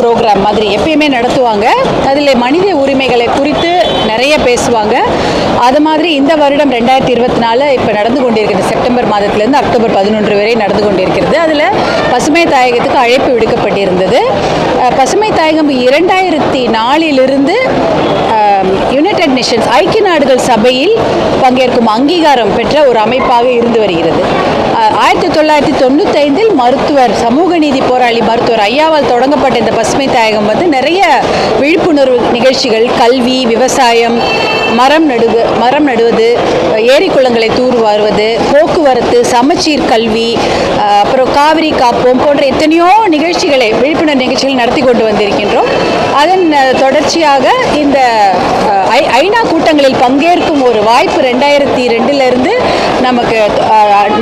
Program மாதிரி எப்பயுமே நடத்துவாங்க. அதில் மனித உரிமைகளை குறித்து நிறைய பேசுவாங்க. அது மாதிரி இந்த வருடம் ரெண்டாயிரத்தி இருபத்தி நாலு இப்போ நடந்து கொண்டிருக்கிறது செப்டம்பர் மாதத்திலேருந்து அக்டோபர் பதினொன்று வரை நடந்து கொண்டிருக்கிறது. அதில் பசுமை தாயகத்துக்கு அழைப்பு விடுக்கப்பட்டிருந்தது. பசுமை தாயகம் இரண்டாயிரத்தி நாலிலிருந்து நேஷன்ஸ் ஐக்கிய நாடுகள் சபையில் பங்கேற்கும் அங்கீகாரம் பெற்ற ஒரு அமைப்பாக இருந்து வருகிறது. ஆயிரத்தி தொள்ளாயிரத்தி தொண்ணூத்தைந்தில் மருத்துவர் சமூக நீதி போராளி மருத்துவர் ஐயாவால் தொடங்கப்பட்ட இந்த பசுமை தாயகம் வந்து நிறைய விழிப்புணர்வு நிகழ்ச்சிகள் கல்வி விவசாயம் மரம் நடுவு மரம் நடுவது ஏரி குளங்களை தூர்வாருவது போக்குவரத்து சமச்சீர் கல்வி அப்புறம் காவிரி காப்போம் போன்ற எத்தனையோ நிகழ்ச்சிகளை விழிப்புணர்வு நிகழ்ச்சிகள் நடத்தி கொண்டு வந்திருக்கின்றோம். அதன் தொடர்ச்சியாக இந்த ஐநா கூட்டங்களில் பங்கேற்கும் ஒரு வாய்ப்பு ரெண்டாயிரத்தி ரெண்டிலிருந்து நமக்கு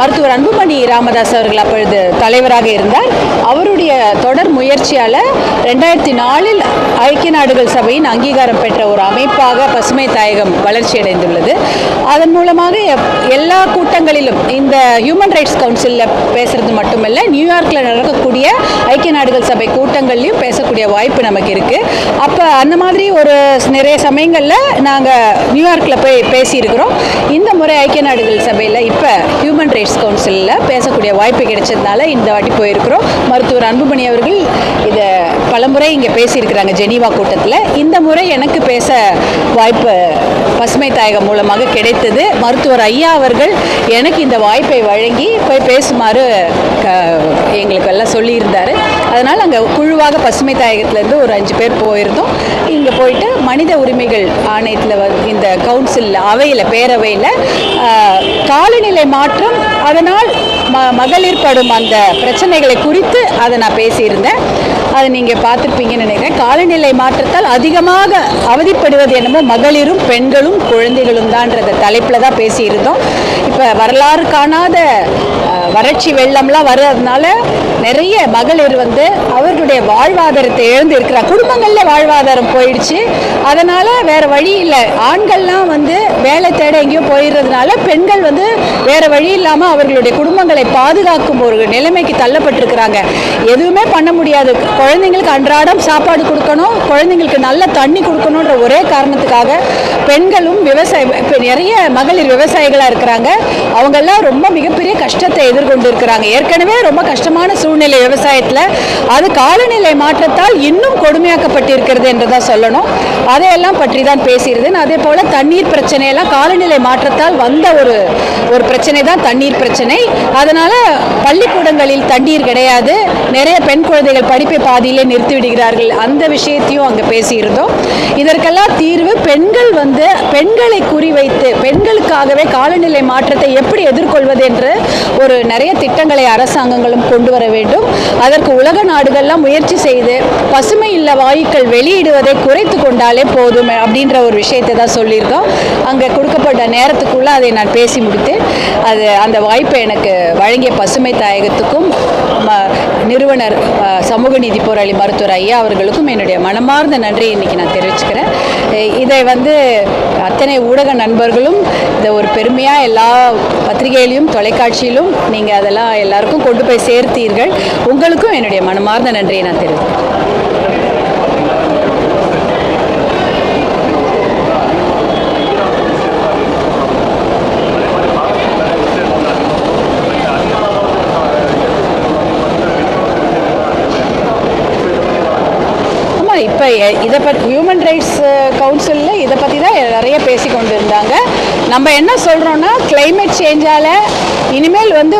மருத்துவர் அன்புமணி ராமதாஸ் அவர்கள் அப்பொழுது தலைவராக இருந்தார். அவருடைய தொடர் முயற்சியால் ரெண்டாயிரத்தி நாலில் ஐக்கிய நாடுகள் சபையின் அங்கீகாரம் பெற்ற ஒரு அமைப்பாக பசுமை தாயகம் வளர்ச்சியடைந்துள்ளது. அதன் மூலமாக எல்லா கூட்டங்களிலும் இந்த ஹியூமன் ரைட்ஸ் கவுன்சிலில் பேசுறது மட்டுமல்ல நியூயார்க்கில் நடக்கக்கூடிய நாடுகள் சபை கூட்டங்கள்லையும் பேசக்கூடிய வாய்ப்பு நமக்கு இருக்குது அப்போ அந்த மாதிரி ஒரு நிறைய சமயங்களில் நாங்கள் நியூயார்க்கில் போய் பேசியிருக்கிறோம். இந்த முறை ஐக்கிய நாடுகள் சபையில் இப்போ ஹியூமன் ரைட்ஸ் கவுன்சிலில் பேசக்கூடிய வாய்ப்பு கிடைச்சதுனால இந்த வாட்டி போயிருக்கிறோம். மருத்துவர் அன்புமணி அவர்கள் இதை பலமுறை இங்கே பேசியிருக்கிறாங்க ஜெனீவா கூட்டத்தில். இந்த முறை எனக்கு பேச வாய்ப்பு பசுமை தாயகம் மூலமாக கிடைத்தது. மருத்துவர் ஐயா அவர்கள் எனக்கு இந்த வாய்ப்பை வழங்கி போய் பேசுமாறு க எங்களுக்கு எல்லாம் சொல்லியிருந்தார். அதனால் அங்கே குழுவாக பசுமை தாயகத்திலேருந்து ஒரு அஞ்சு பேர் போயிருந்தோம். இங்கே போயிட்டு மனித உரிமைகள் ஆணையத்தில் வந்து இந்த கவுன்சிலில் அவையில் பேரவையில் காலநிலை மாற்றம் அதனால் ம மகளிர் படும் அந்த பிரச்சனைகளை குறித்து அதை நான் பேசியிருந்தேன். அதை நீங்கள் பார்த்துருப்பீங்கன்னு நினைக்கிறேன். காலநிலை மாற்றத்தால் அதிகமாக அவதிப்படுவது என்னமோ மகளிரும் பெண்களும் குழந்தைகளும் தான்றத தலைப்பில் தான் பேசியிருந்தோம். இப்போ வரலாறு காணாத வறட்சி வெள்ளம்லாம் வர்றதுனால நிறைய மகளிர் வந்து அவர்களுடைய வாழ்வாதாரத்தை இழந்து இருக்கிறார் குடும்பங்களில் வாழ்வாதாரம் போயிடுச்சு. அதனால் வேறு வழி இல்லை. ஆண்கள்லாம் வந்து வேலை தேட எங்கேயோ போயிடுறதுனால பெண்கள் வந்து வேறு வழி இல்லாமல் அவர்களுடைய குடும்பங்களை பாதுகாக்கும் ஒரு நிலைமைக்கு தள்ளப்பட்டிருக்கிறாங்க. எதுவுமே பண்ண முடியாது. குழந்தைங்களுக்கு அன்றாடம் சாப்பாடு கொடுக்கணும். குழந்தைங்களுக்கு நல்ல தண்ணி கொடுக்கணுன்ற ஒரே காரணத்துக்காக பெண்களும் விவசாய இப்போ நிறைய மகளிர் விவசாயிகளாக இருக்கிறாங்க. அவங்கெல்லாம் ரொம்ப மிகப்பெரிய கஷ்டத்தை எதிர்கொண்டு கொண்டிருக்கிறாங்க. ஏற்கனவே ரொம்ப கஷ்டமான சூழ்நிலை விவசாயத்தில். அது காலநிலை மாற்றத்தால் இன்னும் கொடுமையாக்கப்பட்டிருக்கிறது என்று தான் சொல்லணும். அதையெல்லாம் பற்றி தான் பேசியிருந்தேன். அதே போல் தண்ணீர் பிரச்சனையெல்லாம் காலநிலை மாற்றத்தால் வந்த ஒரு ஒரு பிரச்சனை தான் தண்ணீர் பிரச்சனை. அதனால் பள்ளிக்கூடங்களில் தண்ணீர் கிடையாது. நிறைய பெண் குழந்தைகள் படிப்பை பாதியிலே நிறுத்தி விடுகிறார்கள் அந்த விஷயத்தையும் அங்கே பேசியிருந்தோம். இதற்கெல்லாம் தீர்வு பெண்கள் வந்து பெண்களை குறிவைத்து பெண்களுக்காகவே காலநிலை மாற்றத்தை எப்படி எதிர்கொள்வது என்று ஒரு நிறைய திட்டங்களை அரசாங்கங்களும் கொண்டு வர வேண்டும். அதற்கு உலக நாடுகள்லாம் முயற்சி செய்து பசுமை இல்ல வாயுக்கள் வெளியிடுவதை குறைத்து கொண்டாலே போதும் அப்படின்ற ஒரு விஷயத்தை தான் சொல்லியிருக்கோம். அங்கே கொடுக்கப்பட்ட நேரத்துக்குள்ள அதை நான் பேசி முடித்தேன். அது அந்த வாய்ப்பை எனக்கு வழங்கிய பசுமை தாயகத்துக்கும் நிறுவனர் சமூக நீதி போராளி மருத்துவர் ஐயா அவர்களுக்கும் என்னுடைய மனமார்ந்த நன்றியை இன்றைக்கி நான் தெரிவிச்சுக்கிறேன். இதை வந்து அத்தனை ஊடக நண்பர்களும் இதை ஒரு பெருமையாக எல்லா பத்திரிகையிலையும் தொலைக்காட்சியிலும் நீங்கள் அதெல்லாம் எல்லாருக்கும் கொண்டு போய் சேர்த்தீர்கள். உங்களுக்கும் என்னுடைய மனமார்ந்த நன்றியை நான் தெரிவிக்கிறேன். இப்போ இதை பற்றி ஹியூமன் ரைட்ஸ் கவுன்சிலில் இதை பற்றி தான் நிறைய பேசி கொண்டு இருந்தாங்க நம்ம என்ன சொல்கிறோன்னா கிளைமேட் சேஞ்சால் இனிமேல் வந்து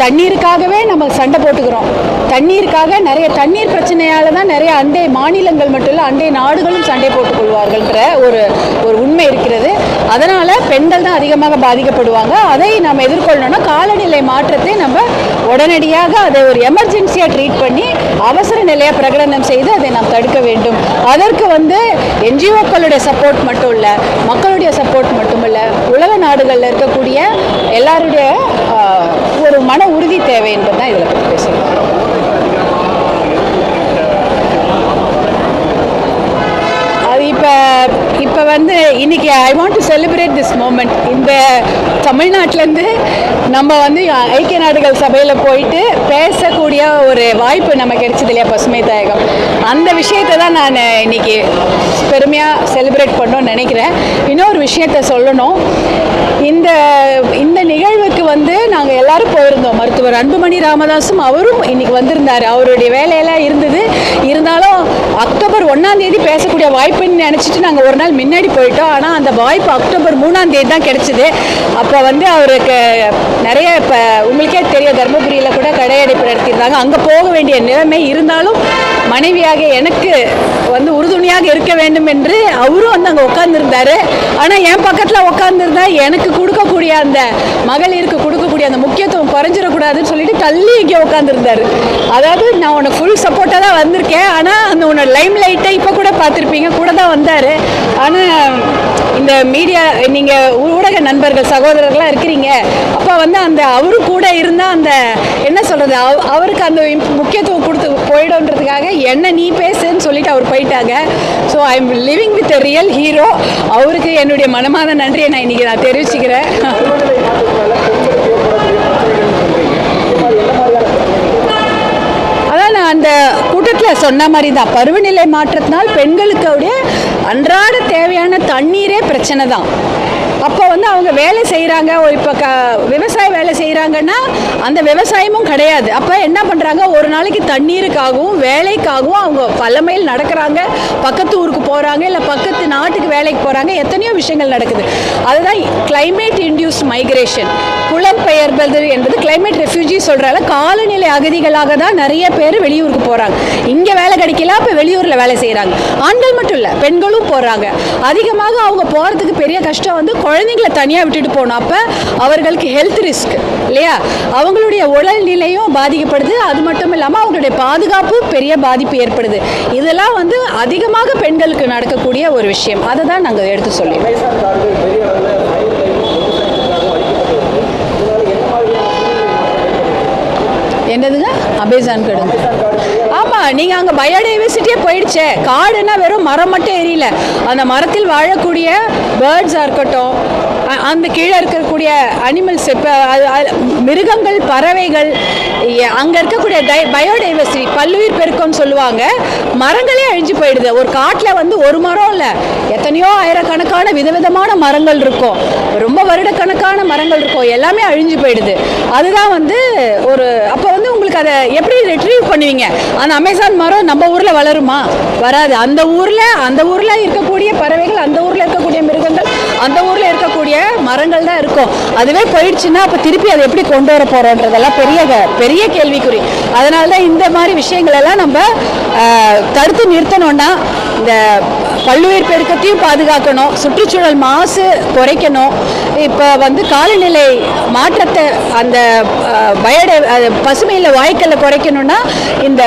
தண்ணீருக்காகவே நம்ம சண்டை போட்டுக்கிறோம். தண்ணீருக்காக நிறைய தண்ணீர் பிரச்சனையால் தான் நிறைய அண்டை மாநிலங்கள் மட்டும் இல்லை அண்டை நாடுகளும் சண்டை போட்டுக்கொள்வார்கள்ன்ற ஒரு ஒரு உண்மை இருக்கிறது. அதனால் பெண்கள் தான் அதிகமாக பாதிக்கப்படுவாங்க. அதை நம்ம எதிர்கொள்ளணும்னா காலநிலை மாற்றத்தை நம்ம உடனடியாக அதை ஒரு எமர்ஜென்சியாக ட்ரீட் பண்ணி அவசர நிலையை பிரகடனம் செய்து அதை நாம் தடுக்க வேண்டும். அதற்கு வந்து என்ஜிஓக்களுடைய சப்போர்ட் மட்டும் இல்லை மக்களுடைய சப்போர்ட் மட்டும் இல்லை உலக நாடுகளில் இருக்கக்கூடிய எல்லாருடைய ஒரு மன உறுதி தேவை என்பது தான் இதில் பற்றி பேசுகிறேன் இப்போ வந்து இன்னைக்கு I want to celebrate this moment இந்த தமிழ்நாட்டிலேருந்து நம்ம வந்து ஐக்கிய நாடுகள் சபையில் போயிட்டு பேசக்கூடிய ஒரு வாய்ப்பு நம்ம கிடைச்சது இல்லையா பசுமை தாயகம்? அந்த விஷயத்தை தான் நான் இன்னைக்கு பெருமையாக செலிப்ரேட் பண்ணோன்னு நினைக்கிறேன். இன்னொரு விஷயத்த சொல்லணும். இந்த இந்த நிகழ்வு எல்லாரும் போயிருந்தோம். மருத்துவர் அன்புமணி ராமதாஸும் அவரும் இன்னைக்கு வந்திருந்தார். அவருடைய வேலையெல்லாம் இருந்தது. இருந்தாலும் அக்டோபர் ஒன்றாம் தேதி பேசக்கூடிய வாய்ப்புன்னு நினச்சிட்டு நாங்கள் ஒரு நாள் முன்னாடி போயிட்டோம். ஆனால் அந்த வாய்ப்பு அக்டோபர் மூணாம் தேதி தான் கிடைச்சிது. அப்போ வந்து அவருக்கு நிறைய இப்போ உங்களுக்கே தெரியும். தருமபுரியில் கூட கடையடைப்பு நடத்தியிருந்தாங்க. அங்கே போக வேண்டிய நிலைமை இருந்தாலும் மனைவியாக எனக்கு வந்து உறுதுணையாக இருக்க வேண்டும் என்று அவரும் வந்து அங்கே உட்காந்துருந்தாரு ஆனால் என் பக்கத்தில் உட்காந்துருந்தா எனக்கு கொடுக்கக்கூடிய அந்த மகளிருக்கு கொடுக்கக்கூடிய அந்த முக்கியத்துவம் குறைஞ்சிடக்கூடாதுன்னு சொல்லிட்டு தள்ளி இங்கே உட்காந்துருந்தாரு அதாவது நான் உனக்கு ஃபுல் சப்போர்ட்டாக தான் வந்திருக்கேன். ஆனால் அந்த உன்னோட லைம் லைட்டை இப்போ கூட பார்த்துருப்பீங்க. கூட தான் வந்தார். ஆனால் இந்த மீடியா நீங்கள் ஊடக நண்பர்கள் சகோதரர்களாக இருக்கிறீங்க. அப்போ வந்து அந்த அவரு கூட இருந்தால் அந்த என்ன சொல்கிறது அவருக்கு அந்த முக்கியத்துவம் கொடுத்து போயிடும்ன்றதுக்காக என்ன நீ பேசுன்னு சொல்லிட்டு அவர் போயிட்டாங்க. So I am living with real hero அவருக்கு என்னுடைய மனமாத நன்றியை நான் இன்னைக்கு நான் தெரிவிச்சுக்கிறேன். அதான் நான் அந்த கூட்டத்தில் சொன்ன மாதிரி தான் பருவநிலை மாற்றத்தினால் பெண்களுக்கு அப்படியே அன்றாட தேவையான தண்ணீரே பிரச்சனை தான் அவங்க வேலை செய்கிறாங்க ஒரு இப்போ க விவசாய வேலை செய்கிறாங்கன்னா அந்த விவசாயமும் கிடையாது. அப்போ என்ன பண்ணுறாங்க ஒரு நாளைக்கு தண்ணீருக்காகவும் வேலைக்காகவும் அவங்க பல மைல் நடக்கிறாங்க. பக்கத்து ஊருக்கு போகிறாங்க இல்லை பக்கத்து நாட்டுக்கு வேலைக்கு போகிறாங்க எத்தனையோ விஷயங்கள் நடக்குது. அதுதான் கிளைமேட் இன்டியூஸ் மைக்ரேஷன் புலம்பெயர்வது என்பது கிளைமேட் ரெஃப்யூஜி சொல்கிறால காலநிலை அகதிகளாக தான் நிறைய பேர் வெளியூருக்கு போகிறாங்க இங்கே வேலை கிடைக்கல அப்போ வெளியூரில் வேலை செய்கிறாங்க ஆண்கள் மட்டும் இல்லை பெண்களும் போகிறாங்க அதிகமாக அவங்க போகிறதுக்கு பெரிய கஷ்டம் வந்து குழந்தைங்களை தனியாக விட்டுட்டு போனப்போ அப்போ அவர்களுக்கு ஹெல்த் ரிஸ்க் இல்லையா? அவங்களுடைய உடல்நிலையும் பாதிக்கப்படுது. அது மட்டும் இல்லாமல் அவங்களுடைய பாதுகாப்பு பெரிய பாதிப்பு ஏற்படுது. இதெல்லாம் வந்து அதிகமாக பெண்களுக்கு நடக்கக்கூடிய ஒரு விஷயம். அதை தான் நாங்கள் எடுத்து சொல்லுவோம் என்னதுங்க? அமேசான் கடன் ஆமாம் நீங்கள் அங்கே பயோடைவர்சிட்டியே போயிடுச்சே. காடுன்னா வெறும் மரம் மட்டும் எரியல. அந்த மரத்தில் வாழக்கூடிய பேர்ட்ஸாக இருக்கட்டும் அந்த கீழே இருக்கக்கூடிய அனிமல்ஸ் இப்போ மிருகங்கள் பறவைகள் அங்கே இருக்கக்கூடிய டை பயோடைவர்சிட்டி பல்லுயிர் பெருக்கம்னு சொல்லுவாங்க. மரங்களே அழிஞ்சு போயிடுது. ஒரு காட்டில் வந்து ஒரு மரம் இல்லை. எத்தனையோ ஆயிரக்கணக்கான விதவிதமான மரங்கள் இருக்கும். ரொம்ப வருடக்கணக்கான மரங்கள் இருக்கும். எல்லாமே அழிஞ்சு போயிடுது. அதுதான் வந்து ஒரு அப்போ வந்து உங்களுக்கு அதை எப்படி ரிட்ரீவ் பண்ணுவீங்க? அந்த அமேசான் மரம் நம்ம ஊரில் வளருமா? வராது. அந்த ஊரில் அந்த ஊரில் இருக்கக்கூடிய பறவைகள் அந்த ஊரில் இருக்கக்கூடிய மிருகங்கள் அந்த ஊரில் இருக்கக்கூடிய மரங்கள் தான் இருக்கும். அதுவே போயிடுச்சுன்னா அப்போ திருப்பி அதை எப்படி கொண்டு வர போகிறோன்றதெல்லாம் பெரிய பெரிய கேள்விக்குறி. அதனால தான் இந்த மாதிரி விஷயங்களெல்லாம் நம்ம தடுத்து நிறுத்தணும்னா இந்த பல்லுயிர் பெருக்கத்தையும் பாதுகாக்கணும் சுற்றுச்சூழல் மாசு குறைக்கணும். இப்போ வந்து காலநிலை மாற்றத்தை அந்த பயோடை பசுமையில் வாய்க்கலை குறைக்கணும்னா இந்த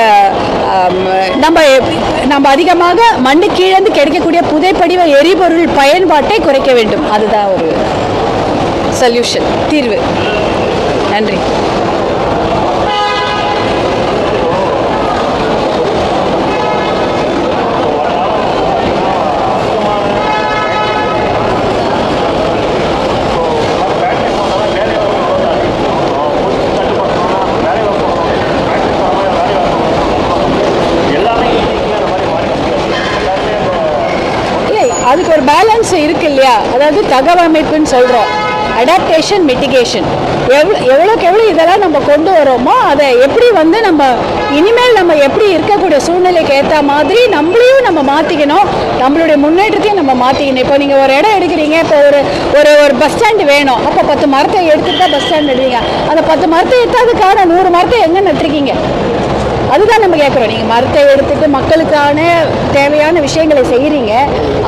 நம்ம நம்ம அதிகமாக மண்ணு கீழேந்து கிடைக்கக்கூடிய புதைப்படிவ எரிபொருள் பயன்பாட்டை குறைக்க வேண்டும். அதுதான் ஒரு சொல்யூஷன் தீர்வு. நன்றி எல்லாமே இன்னைக்கு அந்த மாதிரி மாறி எல்லாருமே அந்த இல்லை அதுக்கு ஒரு பேலன்ஸ் இருக்கு இல்லையா? அதாவது தகவமைப்புன்னு சொல்கிறோம் அடாப்டேஷன் மிட்டிகேஷன் எவ்வளோ எவ்வளோக்கு எவ்வளோ இதெல்லாம் நம்ம கொண்டு வரோமோ அதை எப்படி வந்து நம்ம இனிமேல் நம்ம எப்படி இருக்கக்கூடிய சூழ்நிலைக்கு ஏற்ற மாதிரி நம்மளையும் நம்ம மாற்றிக்கணும் நம்மளுடைய முன்னேற்றத்தையும் நம்ம மாற்றிக்கணும் இப்போ நீங்கள் ஒரு இடம் எடுக்கிறீங்க இப்போ ஒரு ஒரு ஒரு பஸ் ஸ்டாண்டு வேணும். அப்போ பத்து மரத்தை எடுத்துட்டு தான் பஸ் ஸ்டாண்ட் எடுவீங்க அந்த பத்து மரத்தை எடுத்தால் அதுக்கான நூறு மரத்தை எங்கே நட்டுருக்கீங்க? அதுதான் நம்ம கேட்குறோம் நீங்கள் மரத்தை எடுத்துட்டு மக்களுக்கான தேவையான விஷயங்களை செய்கிறீங்க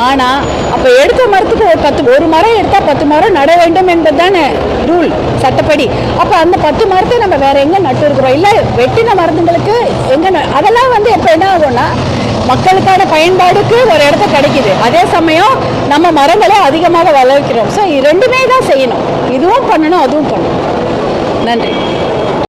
ஆனால் அப்போ எடுத்த மரத்துக்கு ஒரு பத்து ஒரு மரம் எடுத்தால் பத்து மரம் நட வேண்டும் என்பது தானே ரூல் சட்டப்படி. அப்போ அந்த பத்து மரத்தை நம்ம வேற எங்கே நட்டு இருக்கிறோம்? இல்லை வெட்டின மரத்துங்களுக்கு எங்கே அதெல்லாம் வந்து எப்போ என்ன ஆகும்னா மக்களுக்கான பயன்பாடுக்கு ஒரு இடத்த கிடைக்குது. அதே சமயம் நம்ம மரங்களை அதிகமாக வளர்க்கிறோம். ஸோ ரெண்டுமே தான் செய்யணும். இதுவும் பண்ணணும் அதுவும் பண்ணணும். நன்றி.